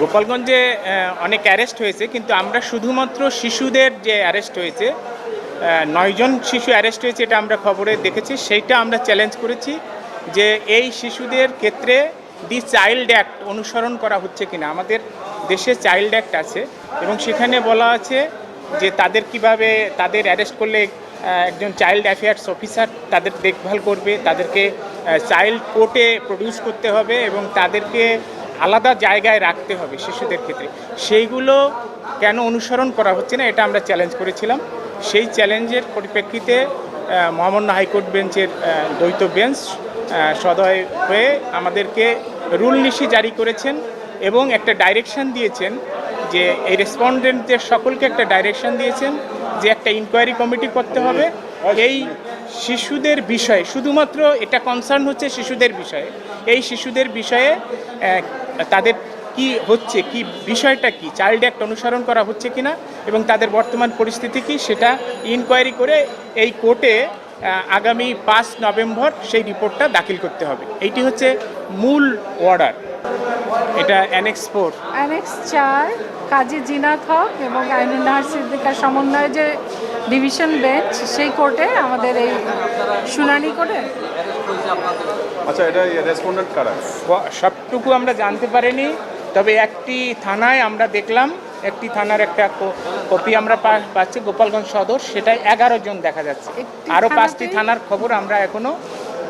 গোপালগঞ্জে অনেক অ্যারেস্ট হয়েছে, কিন্তু আমরা শুধুমাত্র শিশুদের যে অ্যারেস্ট হয়েছে নয়জন শিশু অ্যারেস্ট হয়েছে, এটা আমরা খবরে দেখেছি, সেইটা আমরা চ্যালেঞ্জ করেছি যে এই শিশুদের ক্ষেত্রে দি চাইল্ড অ্যাক্ট অনুসরণ করা হচ্ছে কিনা। আমাদের দেশে চাইল্ড অ্যাক্ট আছে এবং সেখানে বলা আছে যে তাদের কীভাবে তাদের অ্যারেস্ট করলে একজন চাইল্ড অ্যাফেয়ার্স অফিসার তাদের দেখভাল করবে, তাদেরকে চাইল্ড কোর্টে প্রডিউস করতে হবে এবং তাদেরকে আলাদা জায়গায় রাখতে হবে শিশুদের ক্ষেত্রে। সেইগুলো কেন অনুসরণ করা হচ্ছে না, এটা আমরা চ্যালেঞ্জ করেছিলাম। সেই চ্যালেঞ্জের পরিপ্রেক্ষিতে মহামান্য হাইকোর্ট বেঞ্চের দ্বৈত বেঞ্চ সদয় হয়ে আমাদেরকে রুল নিশি জারি করেছেন এবং একটা ডাইরেকশন দিয়েছেন যে এই রেসপন্ডেন্টদের সকলকে একটা ডাইরেকশন দিয়েছেন যে একটা ইনকোয়ারি কমিটি করতে হবে। এই শিশুদের বিষয়ে, শুধুমাত্র এটা কনসার্ন হচ্ছে শিশুদের বিষয়ে, এই শিশুদের বিষয়ে তাদের কি হচ্ছে, কি বিষয়টা কি? চাইল্ড অ্যাক্ট অনুসরণ করা হচ্ছে কিনা এবং তাদের বর্তমান পরিস্থিতি কি সেটা ইনকোয়ারি করে এই কোর্টে আগামী পাঁচ নভেম্বর সেই রিপোর্টটা দাখিল করতে হবে। এইটি হচ্ছে মূল অর্ডার এটা অ্যানেক্স ফোর অ্যানেক্স চার, কাজী জিনাত হক এবং আইনুল নাহার সিদ্দিকার সমন্বয়ে যে ডিভিশন বেঞ্চ সেই কোর্টে আমাদের এই শুনানি করে আচ্ছা এটা রেসপন্ডেন্ট কারা? সবটুকু আমরা জানতে পারিনি তবে একটি থানায় আমরা দেখলাম একটি থানার একটা কপি আমরা পা- পাচ্ছি গোপালগঞ্জ সদর সেটা এগারো জন দেখা যাচ্ছে। আরও পাঁচটি থানার খবর আমরা এখনও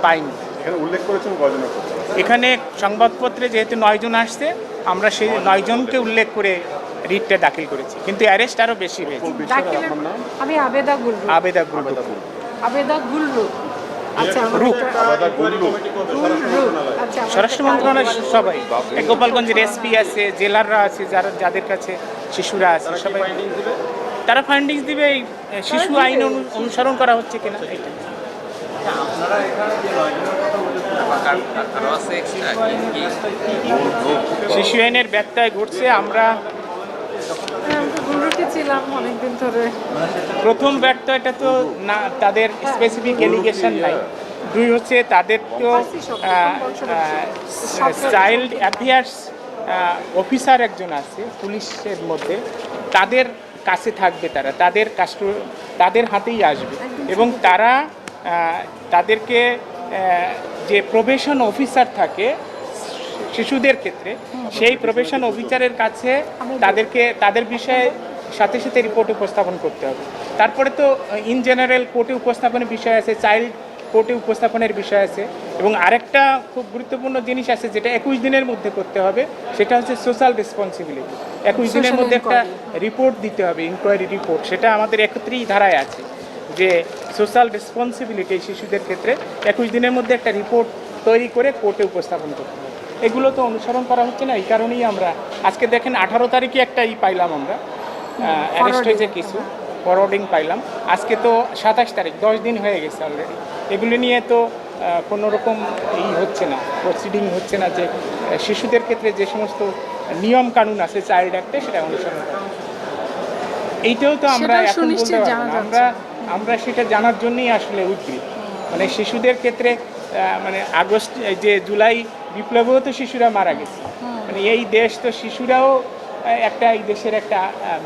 পাইনি। উল্লেখ করেছেন এখানে সংবাদপত্রে যেহেতু নয়জন আসছে আমরা সেই নয়জনকে উল্লেখ করে রিটটা দাখিল করেছি কিন্তু অ্যারেস্ট আরও বেশি হয়েছে। আমি আবেদা গুলরু আবেদা গ্রুপ আবেদা গুলরু রূপ। গুল্লু গুলরু আচ্ছা স্বরাষ্ট্র মন্ত্রণালয় সবাই। গোপালগঞ্জের এসপি আছে জেলাররা আছে যারা যাদের কাছে শিশুরা আছে সবাই তারা ফান্ডিংস দিবে এই শিশু আইন অনুসরণ করা হচ্ছে কিনা? এটা শিশু আইনের ব্যত্যয় ঘটছে আমরা অনেকদিন ধরে। প্রথম ব্যর্থটা তো না তাদের স্পেসিফিক এলিগেশন নাই। দুই হচ্ছে তাদের তো চাইল্ড অ্যাফেয়ার্স অফিসার একজন আছে পুলিশের মধ্যে। তাদের কাছে থাকবে তারা তাদের কাস্ট তাদের হাতেই আসবে। এবং তারা তাদেরকে যে প্রবেশন অফিসার থাকে শিশুদের ক্ষেত্রে সেই প্রবেশন অফিসারের কাছে তাদেরকে তাদের বিষয়ে সাথে সাথে রিপোর্ট উপস্থাপন করতে হবে। তারপরে তো ইন জেনারেল কোর্টে উপস্থাপনের বিষয় আছে চাইল্ড কোর্টে উপস্থাপনের বিষয় আছে এবং আরেকটা খুব গুরুত্বপূর্ণ জিনিস আছে যেটা একুশ দিনের মধ্যে করতে হবে সেটা হচ্ছে সোশ্যাল রেসপন্সিবিলিটি একুশ দিনের মধ্যে একটা রিপোর্ট দিতে হবে ইনকোয়ারি রিপোর্ট সেটা আমাদের একত্রেই ধারায় আছে যে সোশ্যাল রেসপন্সিবিলিটি শিশুদের ক্ষেত্রে একুশ দিনের মধ্যে একটা রিপোর্ট তৈরি করে কোর্টে উপস্থাপন করতে হবে। এগুলো তো অনুসরণ করা হচ্ছে না এই কারণেই আমরা আজকে দেখেন আঠারো তারিখে একটা ই পাইলাম আমরা অ্যারেস্ট হয়েছে কিছু ফরওয়ার্ডিং পাইলাম। আজকে তো সাতাশ তারিখ দশ দিন হয়ে গেছে অলরেডি এগুলো নিয়ে তো আহ, কোনো রকম ই হচ্ছে না প্রসিডিং হচ্ছে না যে শিশুদের ক্ষেত্রে যে সমস্ত নিয়ম কানুন আছে চাইল্ড অ্যাক্টে সেটা অনুসরণ করা। এইটাও তো আমরা এখন বলতে পারব। যাচ্ছে। আমরা আমরা সেটা জানার জন্যই আসলে উদ্গ্রীব। মানে শিশুদের ক্ষেত্রে মানে আগস্ট এই যে জুলাই বিপ্লবেও তো শিশুরা মারা গেছে। মানে এই দেশ তো শিশুরাও একটা এই দেশের একটা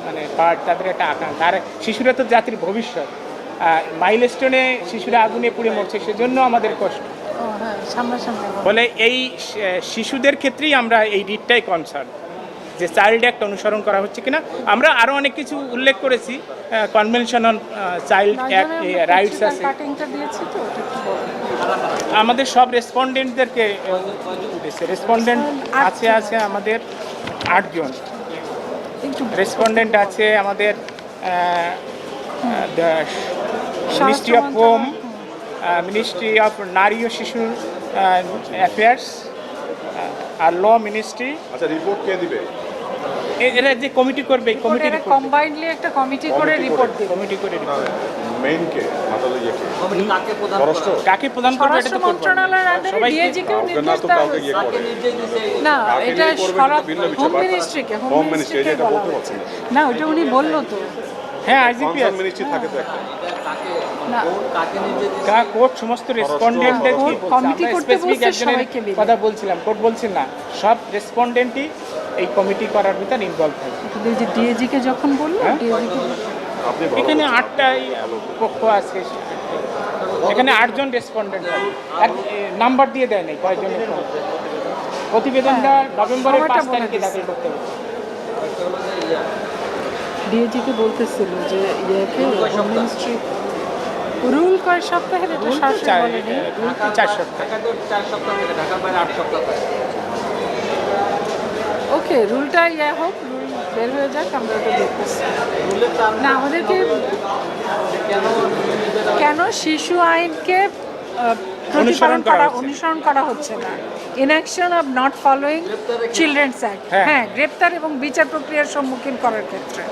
মানে পার্ট তাদের একটা আকাঙ্ক্ষা। আর শিশুরা তো জাতির ভবিষ্যৎ। মাইলস্টোনে শিশুরা আগুনে পুড়ে মরছে সেজন্য আমাদের কষ্ট। হ্যাঁ বলো। এই শিশুদের ক্ষেত্রেই আমরা এই রিটটাই কনসার্ন যে চাইল্ড অ্যাক্ট অনুসরণ করা হচ্ছে কিনা। আমরা আরও অনেক কিছু উল্লেখ করেছি convention on child act rights আছে। আমাদের সব রেসপন্ডেন্টদেরকে রেসপন্ডেন্ট আছে আছে আমাদের আটজন। রেসপন্ডেন্ট আছে আমাদের ministry of home ministry of নারী ও শিশু অ্যাফেয়ার্স আর ল মিনিস্ট্রি আচ্ছা রিপোর্ট কে দিবে? এরা যে কমিটি করবে কমিটি কম্বাইন্ডলি একটা কমিটি করে রিপোর্ট দিবে। কমিটি করে মেইন কে? মাতালে ইয়ে কাকে প্রদান স্বরাষ্ট্র? কাকে প্রদান করবে এটা তো মন্ত্রণালয়ের আন্ডারে ডিএজি কেও নির্দেশ দেওয়া না এটা হোম মিনিস্ট্রি কে হোম মিনিস্ট্রি এটা বলতে না। ওটা উনি বলল তো। হ্যাঁ আইজিপি মিনিস্ট্রি থাকে তো একটা না কাকে নির্দেশ দিচ্ছে? কা- কোর্ট সমস্ত রেসপন্ডেন্টদের কমিটি করতে বলছে সবাইকে কথা বলছিলাম কোর্ট বলছেন না। সব রেসপন্ডেন্টই এই কমিটি করার ভিতর ইনভলভ থাকবে যে ডিএজি কে যখন বলল হ্যাঁ? এখানে। আটটাই পক্ষ আছে। এখানে আটজন রেসপন্ডেন্ট নাম্বার দিয়ে দেয় নাই কয়জন প্রতিবেদনটা নভেম্বরের পাঁচ তারিখে দাখিল করতে হবে। ডিএজি কে বলতেছিল যে ইয়েকে হোম মিনিস্ট্রি রুল কয় সপ্তাহের এটা সরাসরি চার সপ্তাহ চার সপ্তাহ। থেকে ঢাকার বাইরে আট সপ্তাহ। ওকে রুলটা ইয়ে হোক রুল বের হয়ে যাক আমরা ওটা দেখতেছি। না আমাদেরকে কেন শিশু আইনকে প্রতিপালন করা অনুসরণ করা হচ্ছে না। Inaction of not following children's act. হ্যাঁ গ্রেপ্তার এবং বিচার প্রক্রিয়ার সম্মুখীন করার ক্ষেত্রে।